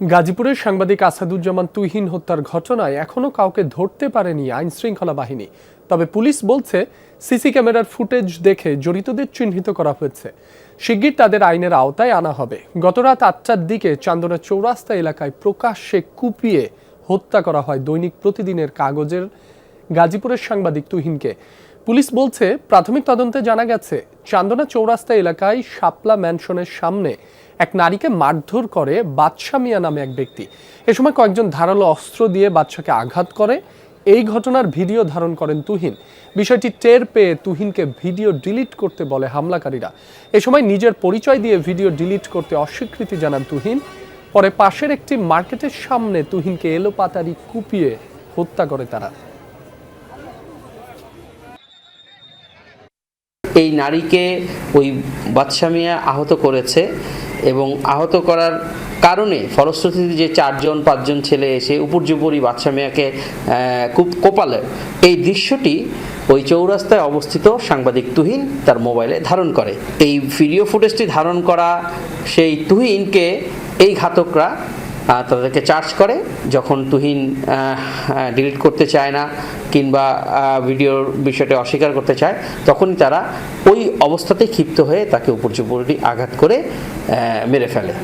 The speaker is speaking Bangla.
গাজীপুরের সাংবাদিক আসাদুজ্জামান তুহিন হত্যার ঘটনায় এখনও কাউকে ধরতে পারেনি আইন শৃঙ্খলা বাহিনী। তবে পুলিশ বলছে, সিসি ক্যামেরার ফুটেজ দেখে জড়িতদের চিহ্নিত করা হয়েছে। শিগগির তাদের আইনের আওতায় আনা হবে। গতরাত আটটার দিকে চান্দনা চৌরাস্তা এলাকায় প্রকাশ্যে কুপিয়ে হত্যা করা হয় দৈনিক প্রতিদিনের কাগজের, গাজীপুরের সাংবাদিক তুহিনকে। পুলিশ বলছে, প্রাথমিক তদন্তে জানা গেছে, চান্দনা চৌরাস্তা এলাকায় শাপলা ম্যানশনের সামনে এক নারীকে মারধর করে বাদশা মিয়া নামে এক ব্যক্তি। এ সময় কয়েকজন ধারালো অস্ত্র দিয়ে বাদশাকে আঘাত করে। এই ঘটনার ভিডিও ধারণ করেন তুহিন। বিষয়টি টের পেয়ে তুহিনকে ভিডিও ডিলিট করতে বলে হামলাকারীরা। এ সময় নিজের পরিচয় দিয়ে ভিডিও ডিলিট করতে অস্বীকৃতি জানান তুহিন। পরে পাশের একটি মার্কেটের সামনে তুহিনকে এলোপাতারি কুপিয়ে হত্যা করে তারা। এই নারীকে ওই বাদশা মিয়া আহত করেছে। এবং আহত করার কারণে ফলশ্রুতিতে যে চারজন, পাঁচজন ছেলে এসে উপর্যুপরি বাচ্চা মিয়াকে খুব কোপালে। এই দৃশ্যটি ওই চৌরাস্তায় অবস্থিত সাংবাদিক তুহিন তার মোবাইলে ধারণ করে। এই ভিডিও ফুটেজটি ধারণ করা সেই তুহিনকে এই ঘাতকরা তাদেরকে চার্জ করে, যখন তুহিন ডিলিট করতে চায় না, কিংবা ভিডিওর বিষয়টি অস্বীকার করতে চায়, তখনই তারা ওই অবস্থাতেই ক্ষিপ্ত হয়ে তাকে উপর্যুপরি আঘাত করে মেরে ফেলে।